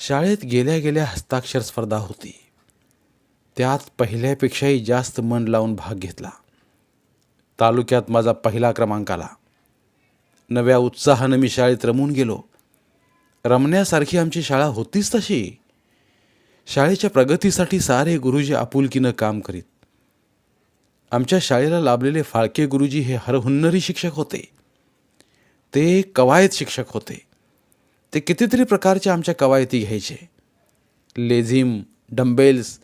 शाळेत गेल्या गेल्या हस्ताक्षर स्पर्धा होती. त्यात पहिल्यापेक्षाही जास्त मन लावून भाग घेतला. तालुक्यात माझा पहिला क्रमांक आला. नव्या उत्साहानं मी शाळेत रमून गेलो. रमण्यासारखी आमची शाळा होतीच तशी. शाळेच्या प्रगतीसाठी सारे गुरुजी आपुलकीनं काम करीत. आमच्या शाळेला लाभलेले फाळके गुरुजी हे हरहुन्नरी शिक्षक होते. ते कवायत शिक्षक होते. ते कितीतरी प्रकारच्या आमच्या कवायती घ्यायचे. लेझिम डंबेल्स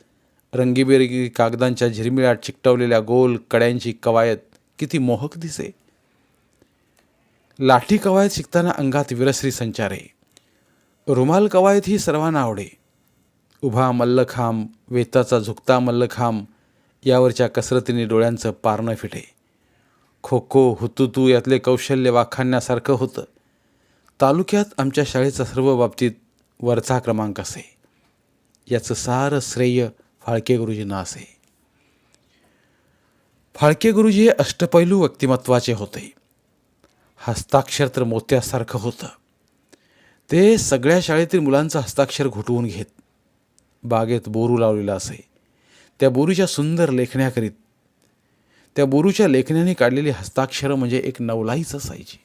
रंगीबेरंगी कागदांच्या झिरमिळात चिकटवलेल्या गोल कड्यांची कवायत किती मोहक दिसे. लाठी कवायत शिकताना अंगात विरसरी संचारे. रुमाल कवायत ही सर्वांना आवडे. उभा मल्लखांब वेताचा झुकता मल्लखांब यावरच्या कसरतीने डोळ्यांचं पारणं फिटे. खो खो हुतुतू यातले कौशल्य वाखाणण्यासारखं होतं. तालुक्यात आमच्या शाळेचा सर्व बाबतीत वरचा क्रमांक असे. याचं सारं श्रेय फाळके गुरुजींना असे. फाळके गुरुजी हे अष्टपैलू व्यक्तिमत्वाचे होते. हस्ताक्षर तर मोत्यासारखं होतं. ते सगळ्या शाळेतील मुलांचं हस्ताक्षर घुटवून घेत बागेत बोरू लावलेला असे. त्या बोरूच्या सुंदर लेखण्या करीत त्या बोरूच्या लेखण्याने काढलेली हस्ताक्षरं म्हणजे एक नवलाईच असायची.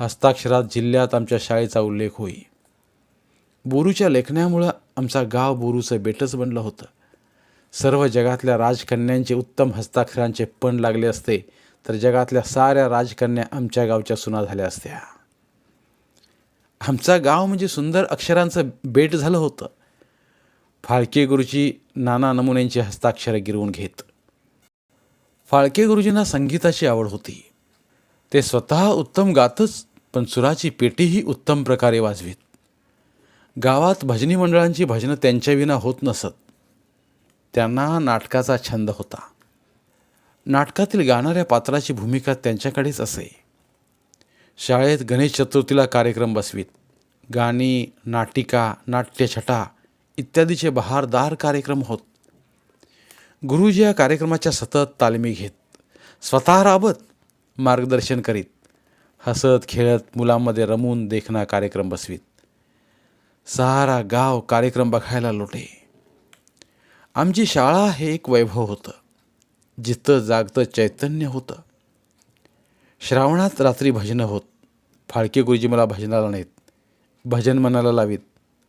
हस्ताक्षरात जिल्ह्यात आमच्या शाळेचा उल्लेख होई. बोरूच्या लेखण्यामुळं आमचा गाव बोरूचं बेटच बनलं होतं. सर्व जगातल्या राजकन्यांचे उत्तम हस्ताक्षरांचे पण लागले असते तर जगातल्या साऱ्या राजकन्या आमच्या गावच्या सुना झाल्या असत्या. आमचा गाव म्हणजे सुंदर अक्षरांचं बेट झालं होतं. फाळके गुरुजी नाना नमुन्यांची हस्ताक्षरं गिरवून घेत. फाळके गुरुजींना संगीताची आवड होती. ते स्वतः उत्तम गातच पण सुराची पेटीही उत्तम प्रकारे वाजवीत. गावात भजनी मंडळांची भजनं त्यांच्याविना होत नसत. त्यांना नाटकाचा छंद होता. नाटकातील गाणाऱ्या पात्राची भूमिका त्यांच्याकडेच असे. शाळेत गणेश चतुर्थीला कार्यक्रम बसवीत. गाणी नाटिका नाट्यछटा इत्यादीचे बहारदार कार्यक्रम होत. गुरुजी या कार्यक्रमाच्या सतत तालमी घेत. स्वतः राबत मार्गदर्शन करीत. हसत खेळत मुलांमध्ये रमून देखणा कार्यक्रम बसवीत. सारा गाव कार्यक्रम बघायला लोटे. आमची शाळा हे एक वैभव होतं. जिथं जागतं चैतन्य होतं. श्रावणात रात्री भजनं होत. फाळके गुरुजी मला भजनाला नाहीत. भजन मनाला लावीत.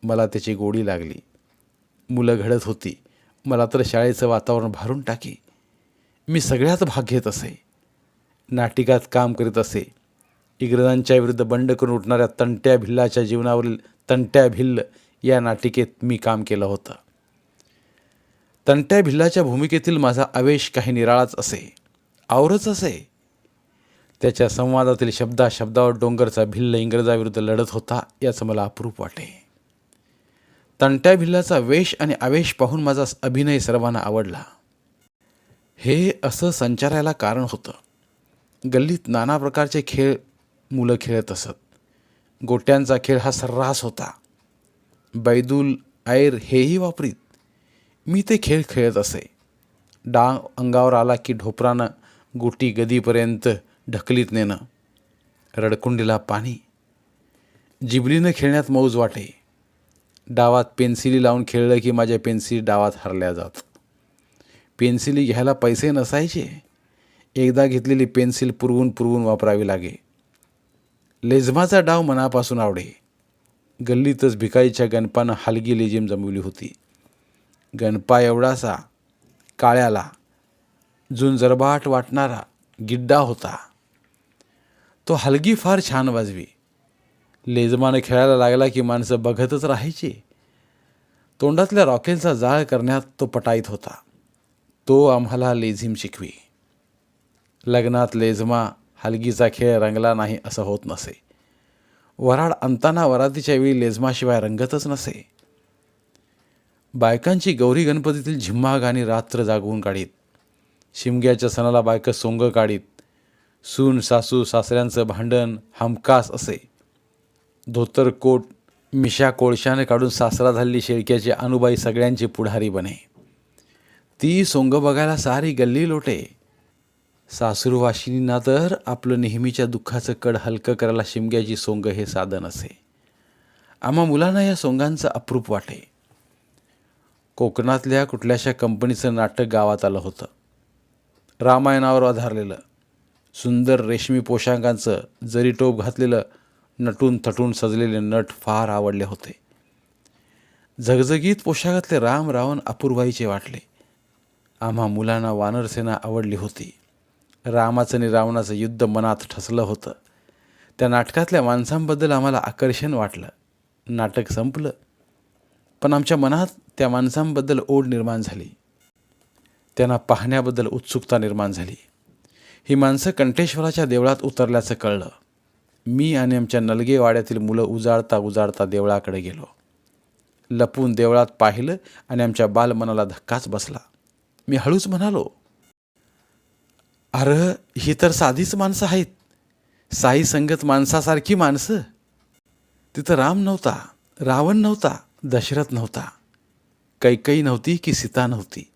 मला त्याची गोडी लागली. मुलं घडत होती. मला तर शाळेचं वातावरण भारून टाकी. मी सगळ्यात भाग घेत असे. नाटिकात काम करीत असे. इंग्रजांच्या विरुद्ध बंड करून उठणाऱ्या तंट्या भिल्लाच्या जीवनावरील तंट्या भिल्ल या नाटिकेत मी काम केलं होतं. तंट्या भिल्लाच्या भूमिकेतील माझा आवेश काही निराळाच असे. आवरच असे. त्याच्या संवादातील शब्दा शब्दावर डोंगरचा भिल्ल इंग्रजाविरुद्ध लढत होता याचं मला अप्रूप वाटे. तंट्या भिल्लाचा वेश आणि आवेश पाहून माझा अभिनय सर्वांना आवडला. हे असं संचारायला कारण होतं. गल्लीत नाना प्रकारचे खेळ मुलं खेळत असत. गोट्यांचा खेळ हा सर्रास होता. बैदूल ऐर हेही वापरीत. मी ते खेळ खेळत असे. डांग अंगावर आला की ढोपरानं गोटी गदीपर्यंत ढकलीत नेणं. रडकुंडीला पाणी. जिबलीनं खेळण्यात मौज वाटे. डावात पेन्सिली लावून खेळलं की माझ्या पेन्सिली डावात हरल्या जात. पेन्सिली घ्यायला पैसे नसायचे. एकदा घेतलेली पेन्सिल पुरवून पुरवून वापरावी लागे. लेझमाचा डाव मनापासून आवडे. गल्लीतच भिकाईच्या गणपानं हलगी लेझिम जमवली होती. गणपा एवढासा काळ्याला झुंजरबाट वाटणारा गिड्डा होता. तो हलगी फार छान वाजवी. लेझमानं खेळायला लागला की माणसं बघतच राहायची. तोंडातल्या रॉकेलचा जाळ करण्यात तो पटाईत होता. तो आम्हाला लेझिम शिकवी. लग्नात लेझमा हलगीचा खेळ रंगला नाही असं होत नसे. वराड अंताना वरातीच्या वेळी लेझमाशिवाय रंगतच नसे. बायकांची गौरी गणपतीतील झिम्मा गाणी रात्र जागवून काढीत. शिमग्याच्या सणाला बायकं सोंग काढीत. सून सासू सासऱ्यांचं भांडण हमकास असे. धोतर कोट मिशा कोळशाने काढून सासरा झालेली शेळक्याची अनुबाई सगळ्यांची पुढारी बने. ती सोंग बघायला सारी गल्ली लोटे. सासूरवाशिनींना तर आपलं नेहमीच्या दुःखाचं कड हलकं करायला शिमग्याची सोंग हे साधन असे. आम्हा मुलांना या सोंगांचं अप्रूप वाटे. कोकणातल्या कुठल्याशा कंपनीचं नाटक गावात आलं होतं. रामायणावर आधारलेलं सुंदर रेशमी पोशाखांचं जरी टोप घातलेलं नटून थटून सजलेले नट फार आवडले होते. झगझगीत पोशाखातले राम रावण अपूर्वाईचे वाटले. आम्हा मुलांना वानरसेना आवडली होती. रामाचं आणि रावणाचं युद्ध मनात ठसलं होतं. त्या नाटकातल्या माणसांबद्दल आम्हाला आकर्षण वाटलं. नाटक संपलं. पण आमच्या मनात त्या माणसांबद्दल ओढ निर्माण झाली. त्यांना पाहण्याबद्दल उत्सुकता निर्माण झाली. ही माणसं कंठेश्वराच्या देवळात उतरल्याचं कळलं. मी आणि आमच्या नलगे वाड्यातील मुलं उजाळता उजाळता देवळाकडे गेलो. लपून देवळात पाहिलं आणि आमच्या बालमनाला धक्काच बसला. मी हळूच म्हणालो अरे ही तर साधीच माणसं आहेत. साई संगत माणसासारखी माणसं. तिथं राम नव्हता रावण नव्हता दशरथ नव्हता. कैकई नव्हती की सीता नव्हती.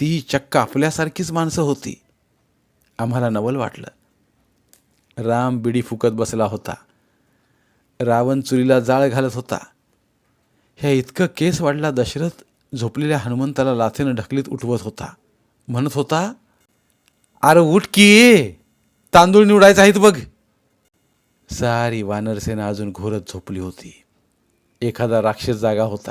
ती चक्क आपल्यासारखीच माणसं होती. आम्हाला नवल वाटलं. राम बिडी फुकत बसला होता. रावण चुरीला जाळ घालत होता. ह्या इतकं केस वाढला दशरथ झोपलेल्या हनुमंताला लाथेनं ढकलीत उठवत होता. म्हणत होता अरे उठ की. तांदूळ निवडायचा आहेत बघ. सारी वानरसेना अजून घोरत झोपली होती. एखादा राक्षस जागा होता.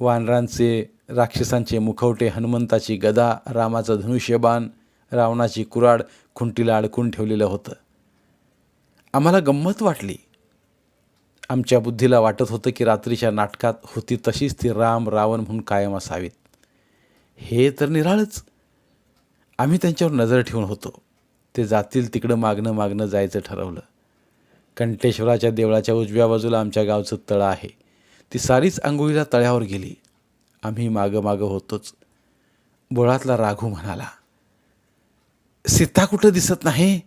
वानरांचे राक्षसांचे मुखवटे हनुमंताची गदा रामाचं धनुष्यबाण रावणाची कुराड खुंटीला अडकून ठेवलेलं होतं. आम्हाला गंमत वाटली. आमच्या बुद्धीला वाटत होतं की रात्रीच्या नाटकात होती तशीच ती राम रावण म्हणून कायम असावीत. हे तर निराळच. आम्ही त्यांच्यावर नजर ठेवून होतो. ते जातील तिकडं मागणं मागणं जायचं ठरवलं. कंठेश्वराच्या देवळाच्या उजव्या बाजूला आमच्या गावचं तळं आहे. ती सारीच आंघोळीला तळ्यावर गेली. आम्ही मागं मागं होतोच. बोळातला राघू म्हणाला सीता कुठं दिसत नाही?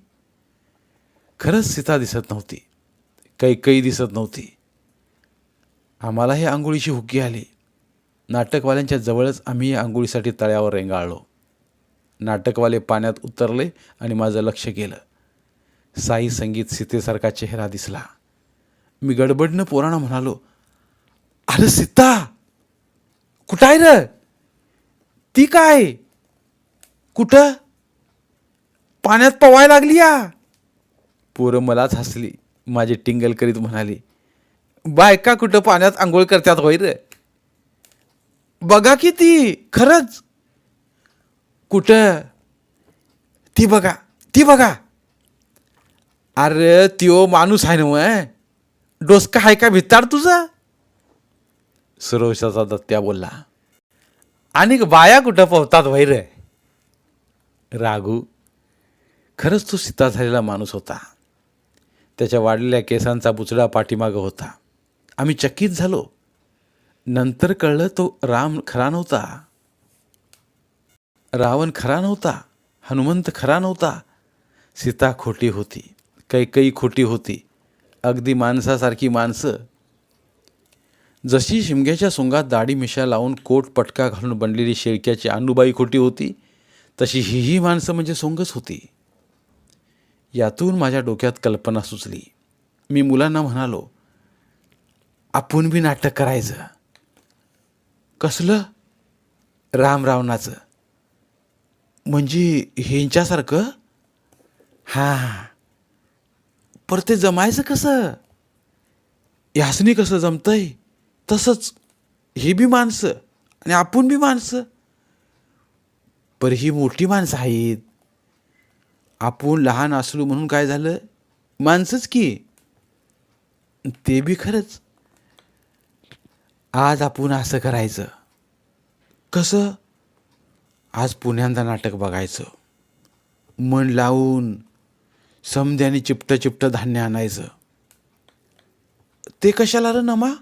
खरंच सीता दिसत नव्हती. कैकई दिसत नव्हती. आम्हालाही आंघोळीची हुकी आली. नाटकवाल्यांच्या जवळच आम्ही आंघोळीसाठी तळ्यावर रेंगाळलो. नाटकवाले पाण्यात उतरले आणि माझं लक्ष गेलं. साई संगीत सीतेसारखा चेहरा दिसला. मी गडबडनं पोराणा म्हणालो अरे सीता कुठं आहे र? ती काय? कुठं? पाण्यात पवायला लागली या. पोरं मलाच हसली. माझी टिंगल करीत म्हणाली बायका कुठं पाण्यात आंघोळ करतात होय रे? बघा की ती खरंच. कुठं? ती बघा ती बघा. अरे त्यो माणूस आहे ना डोसका आहे का भिताड तुझा? सुरवशाचा दत्त्या बोलला. आणि बाया कुठं पोहतात वैर? राघू खरंच तो सीता झालेला माणूस होता. त्याच्या वाढलेल्या केसांचा बुचडा पाठीमागं होता. आम्ही चकित झालो. नंतर कळलं तो राम खरा नव्हता. रावण खरा नव्हता हनुमंत खरा नव्हता. सीता खोटी होती कैकई खोटी होती अगदी माणसासारखी माणसं. जशी शिमग्याच्या सोंगात दाढी मिशा लावून कोट पटका घालून बनलेली शेळक्याची अनुबाई खोटी होती तशी हीही माणसं म्हणजे सोंगच होती. यातून माझ्या डोक्यात कल्पना सुचली. मी मुलांना म्हणालो आपण बी नाटक करायचं. कसलं? राम रावणाचं म्हणजे ह्यांच्यासारखं? हां पर ते जमायचं कसं? ह्यासनी कसं जमतंय? तसंच हे बी माणसं आणि आपण बी माणसं. पर ही मोठी माणसं आहेत. आपण लहान असलो म्हणून काय झालं? माणसंच की. ते बी खरंच. आज आपण असं करायचं. कसं? आज पुण्यांदा नाटक बघायचं. मन लावून समध्याने चिपटं चिपटं धान्य आणायचं. ते कशाला र नमा?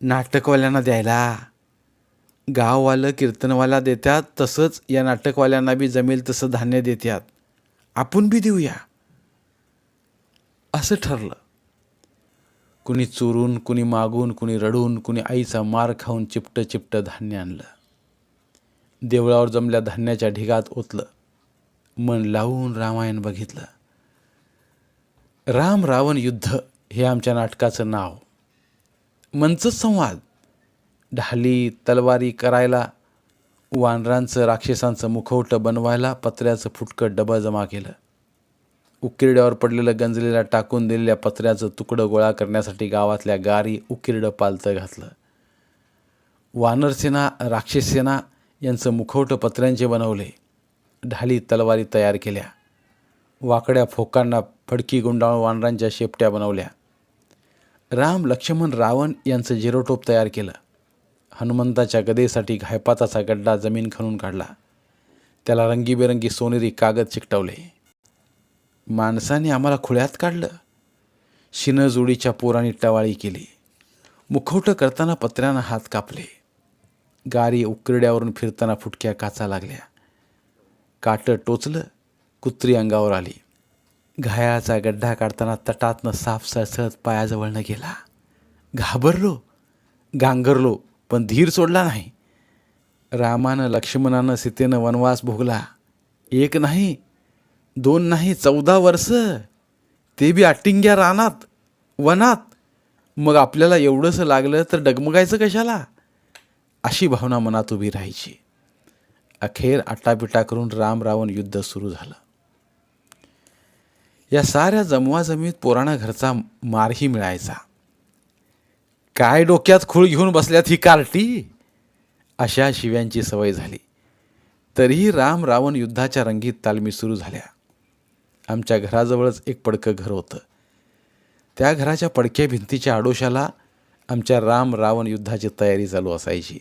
नाटकवाल्यांना द्यायला. गाववालं कीर्तनवाला देतात तसंच या नाटकवाल्यांना बी जमेल तसं धान्य देतात. आपण बी देऊया. असं ठरलं. कुणी चोरून कुणी मागून कुणी रडून कुणी आईचा मार खाऊन चिपटं चिपटं धान्य आणलं. देवळावर जमल्या धान्याच्या ढिगात ओतलं. मन लावून रामायण बघितलं. राम रावण युद्ध हे आमच्या नाटकाचं नाव. मनचंच संवाद. ढाली तलवारी करायला वानरांचं राक्षसांचं मुखवटं बनवायला पत्र्याचं फुटकं डबं जमा केलं. उकिरड्यावर पडलेलं गंजलेल्या टाकून दिलेल्या पत्र्याचं तुकडं गोळा करण्यासाठी गावातल्या गारी उकिरडं पालतं घातलं. वानरसेना राक्षसेना यांचं मुखवटं पत्र्यांचे बनवले. ढाली तलवारी तयार केल्या. वाकड्या फोकांना फडकी गुंडाळून वानरांच्या शेपट्या बनवल्या. राम लक्ष्मण रावण यांचं जिरोटोप तयार केलं. हनुमंताच्या गदेसाठी घायपाताचा गड्डा जमीन खणून काढला. त्याला रंगीबेरंगी सोनेरी कागद चिकटवले. माणसाने आम्हाला खुळ्यात काढलं. शिनजोडीच्या पोरांनी टवाळी केली. मुखवटं करताना पत्र्यानं हात कापले. गारी उकरड्यावरून फिरताना फुटक्या काचा लागल्या. काटं टोचलं कुत्री अंगावर आली. घायाचा गड्डा काढताना तटातनं साफ सळसळत पायाजवळनं गेला. घाबरलो गांगरलो पण धीर सोडला नाही. रामानं लक्ष्मणानं सीतेनं वनवास भोगला. एक नाही दोन नाही चौदा वर्ष. ते बी अट्टिंग्या रानात वनात. मग आपल्याला एवढंसं लागलं तर डगमगायचं कशाला? अशी भावना मनात उभी राहायची. अखेर आटापिटा करून राम रावण युद्ध सुरू झालं. या साऱ्या जमवाजमीत पुराणा घरचा मारही मिळायचा. काय डोक्यात खूळ घेऊन बसल्यात ही कार्टी? अशा शिव्यांची सवय झाली. तरीही राम रावण युद्धाच्या रंगीत तालमी सुरू झाल्या. आमच्या घराजवळच एक पडकं घर होतं. त्या घराच्या पडक्या भिंतीच्या आडोशाला आमच्या राम रावण युद्धाची तयारी चालू असायची.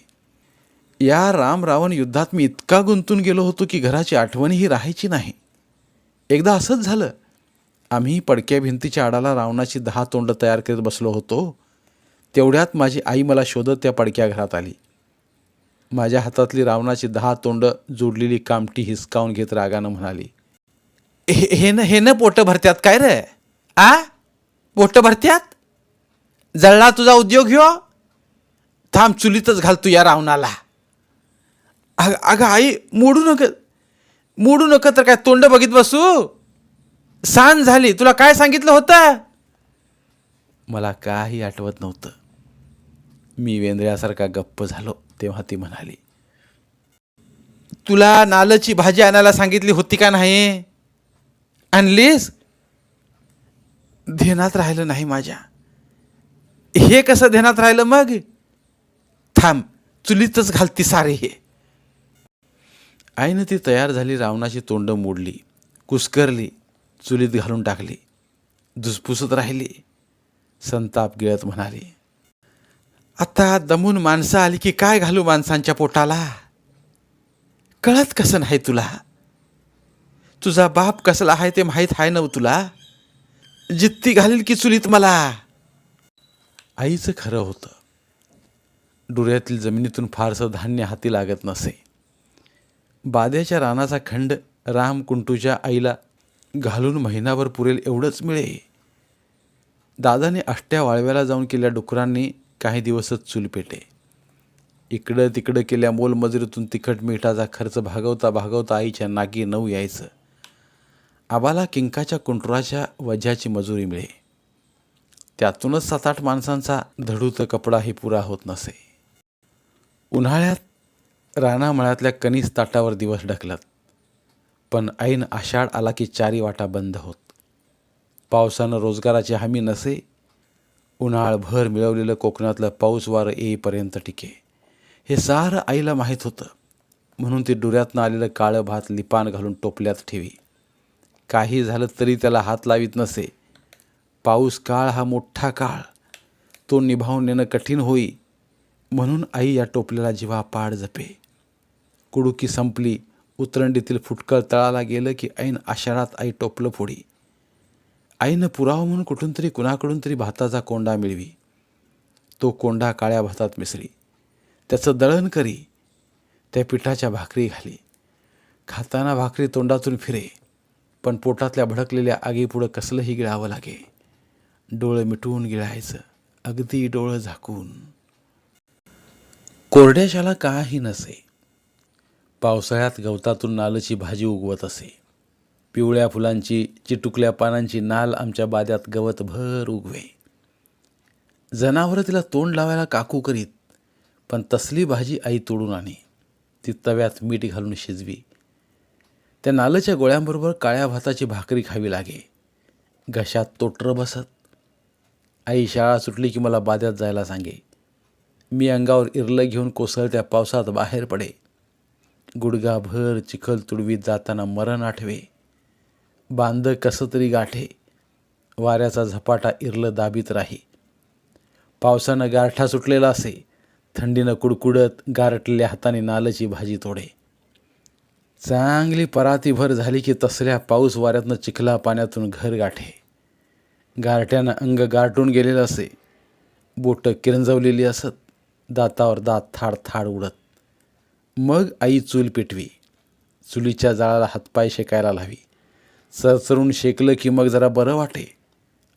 या राम रावण युद्धात मी इतका गुंतून गेलो होतो की घराची आठवणही राहायची नाही. एकदा असंच झालं. आम्ही पडक्या भिंतीच्या आडाला रावणाची दहा तोंड तयार करत बसलो होतो. तेवढ्यात माझी आई मला शोधत त्या पडक्या घरात आली. माझ्या हातातली रावणाची दहा तोंड जोडलेली कामटी हिसकावून घेत रागानं म्हणाली हे हे न हे न पोटं भरत्यात काय रे? आ? पोटं भरत्यात? जळला तुझा उद्योग ह्यो? थांब चुलीतच घाल तू या रावणाला. अग अगं आई मोडू नका मोडू नका तर काय तोंड बघित बसू? सांज झाली तुला काय सांगितलं होतं? मला काही आठवत नव्हतं. मी वेंद्र्यासारखा गप्प झालो तेव्हा ती म्हणाली. तुला नालची भाजी आणायला सांगितली होती का नाही? आणलीस? ध्यानात राहिलं नाही माझ्या. हे कसं ध्यानात राहिलं मग? थांब चुलीतच घालती सारे हे. आईनं ती तयार झाली रावणाची तोंड मोडली कुस्करली चुलीत घालून टाकली धुसफुसत राहिली. संताप गिळत म्हणाली आता दमून माणसं आली की काय घालू माणसांच्या पोटाला? कळत कसं नाही तुला? तुझा बाप कसला आहे ते माहीत आहे नव तुला? जित्ती घालील की चुलीत मला? आईचं खरं होतं. डोळ्यातील जमिनीतून फारसं धान्य हाती लागत नसे. बाद्याच्या रानाचा खंड राम कुंटूच्या आईला घालून महिनाभर पुरेल एवढंच मिळे. दादाने अष्ट्या वाळव्याला जाऊन केल्या डुकरांनी काही दिवसच चूल पेटे. इकडं तिकडं केल्या मोलमजुरीतून तिखट मिठाचा खर्च भागवता भागवता आईच्या नागी नऊ यायचं. आबाला किंकाच्या कुंटुराच्या वज्याची मजुरी मिळे. त्यातूनच सात आठ माणसांचा धडूत कपडाही पुरा होत नसे. उन्हाळ्यात रानामळातल्या कणीस ताटावर दिवस ढकलत. पण ऐन आषाढ आला की चारी वाटा बंद होत. पावसानं रोजगाराची हमी नसे उन्हाळभर मिळवलेलं कोकणातलं पाऊस वारं येईपर्यंत टिके. हे सारं आईला माहीत होतं. म्हणून ती डुऱ्यातनं आलेलं काळं भात लिपान घालून टोपल्यात ठेवी. काही झालं तरी त्याला हात लावीत नसे. पाऊस काळ हा मोठा काळ. तो निभावून नेणं कठीण होई. म्हणून आई या टोपल्याला जिवा पाड जपे. कुडुकी संपली. उतरंडीतील फुटकळ तळाला गेलं की ऐन आषाढात आई टोपलं फोडी. आईनं पुरावा म्हणून कुठून तरी कुणाकडून तरी भाताचा कोंडा मिळवी. तो कोंडा काळ्या भातात मिसळी. त्याचं दळण करी. त्या पिठाच्या भाकरी घाली. खाताना भाकरी तोंडातून फिरे. पण पोटातल्या भडकलेल्या आगीपुढं कसलंही गिळावं लागे. डोळं मिटवून गिळायचं. अगदी डोळं झाकून. कोरड्याशाला काही नसे. पावसाळ्यात गवतातून नालची भाजी उगवत असे. पिवळ्या फुलांची चिटुकल्या पानांची नाल आमच्या बाद्यात गवत भर उगवे. जनावरं तिला तोंड लावायला काकू करीत पण तसली भाजी आई तोडून आणे. ती तव्यात मीठ घालून शिजवी. त्या नालच्या गोळ्यांबरोबर काळ्या भाताची भाकरी खावी लागे. घशात तोटर बसत. आई शाळा सुटली की मला बाद्यात जायला सांगे. मी अंगावर इरलं घेऊन कोसळत्या पावसात बाहेर पडे. गुडघाभर चिखल तुडवीत जाताना मरण आठवे. बांध कसं तरी गाठे. वाऱ्याचा झपाटा इरलं दाबीत राही. पावसानं गारठा सुटलेला असे. थंडीनं कुडकुडत गारटलेल्या हाताने नालची भाजी तोडे. चांगली परातीभर झाली की तसल्या पाऊस वाऱ्यातनं चिखला पाण्यातून घर गाठे. गारट्यानं अंग गारटून गेलेलं असे. बोटं किरंजवलेली असत. दातावर दात थाड थाड उडत. मग आई चूल पेटवी. चुलीच्या जाळाला हातपाय शेकायला लावी. सरसरून शेकलं की मग जरा बरं वाटे.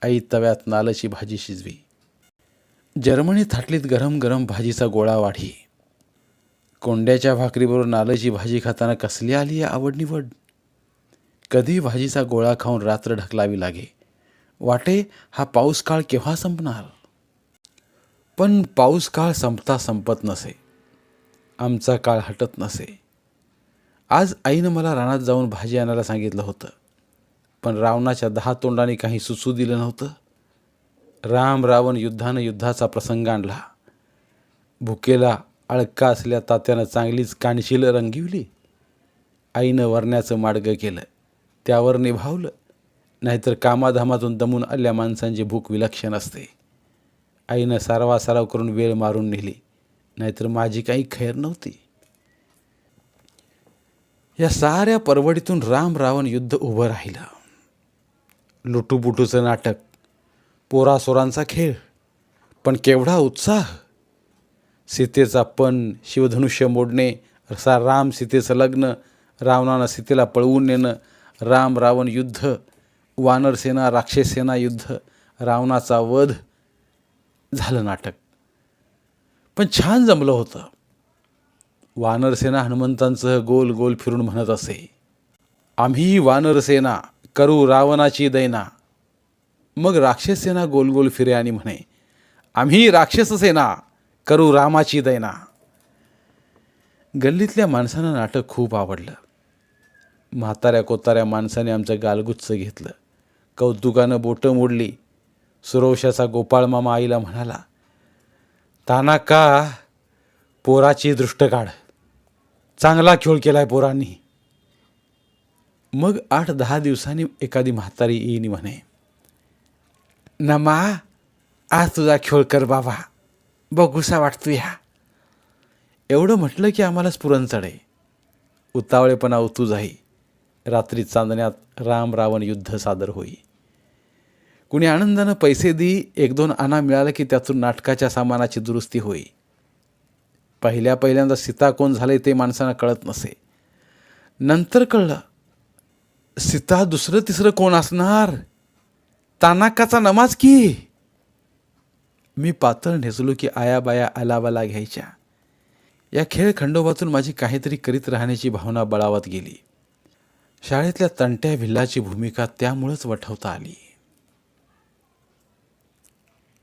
आई तव्यात नालची भाजी शिजवी. जर्मनी थाटलीत गरम गरम भाजीचा गोळा वाढी. कोंड्याच्या भाकरीबरोबर नालची भाजी खाताना कसली आली या आवड निवड कधी भाजीचा गोळा खाऊन रात्र ढकलावी लागे. वाटे हा पाऊस काळ केव्हा संपणार? पण पाऊस काळ संपता संपत नसे. आमचा काळ हटत नसे. आज आईनं मला रानात जाऊन भाजी आणायला सांगितलं होतं. पण रावणाच्या दहा तोंडाने काही सुचू दिलं नव्हतं. राम रावण युद्धानं युद्धाचा प्रसंग आणला. भुकेला अळका असल्या तात्यानं चांगलीच कानशील रंगिवली. आईनं वरण्याचं माडगं केलं. त्यावर निभावलं. नाहीतर कामाधामातून दमून आल्या माणसांची भूक विलक्षण असते. आईनं सारवा सराव करून वेळ मारून नेली. नाहीतर माझी काही खैर नव्हती. या साऱ्या परवडीतून राम रावण युद्ध उभं राहिलं. लुटूबुटूचं नाटक पोरासोरांचा खेळ पण केवढा उत्साह. सीतेचा पण शिवधनुष्य मोडणे असा राम सीतेचं लग्न रावणानं सीतेला पळवून नेणं राम रावण युद्ध वानरसेना राक्षसेना युद्ध रावणाचा वध झालं नाटक. पण छान जमलं होतं. वानरसेना हनुमंतांचं गोल गोल फिरून म्हणत असे आम्ही वानरसेना करू रावणाची दैना. मग राक्षसेना गोल गोल फिरे आणि म्हणे आम्ही राक्षससेना करू रामाची दैना. गल्लीतल्या माणसांना नाटक खूप आवडलं. म्हाताऱ्या कोताऱ्या माणसाने आमचं गालगुच्च घेतलं. कौतुकानं बोटं मोडली. सुरवशाचा गोपाळ मामा आईला म्हणाला ताना का पोराची दृष्ट काढ. चांगला खेळ केलाय पोरांनी. मग आठ दहा दिवसांनी एखादी म्हातारी येईनी म्हणे नमा आज तुझा खेळ कर बाबा बघूसा वाटतो ह्या एवढं म्हटलं की आम्हाला स्फुरण चढे. उतावळेपणा उतू जाई. रात्री चांदण्यात राम रावण युद्ध सादर होई. कुणी आनंदानं पैसे दी एक दोन आणा मिळालं की त्यातून नाटकाच्या सामानाची दुरुस्ती होई. पहिल्या पहिल्यांदा सीता कोण झाले ते माणसांना कळत नसे. नंतर कळलं सीता दुसरं तिसरं कोण असणार? तानाकाचा नमाज की? मी पातळ नेचलो की आयाबाया आलाबाला घ्यायच्या. या खेळ खंडोबातून माझी काहीतरी करीत राहण्याची भावना बळावत गेली. शाळेतल्या तंट्या भिल्लाची भूमिका त्यामुळंच वठवता आली.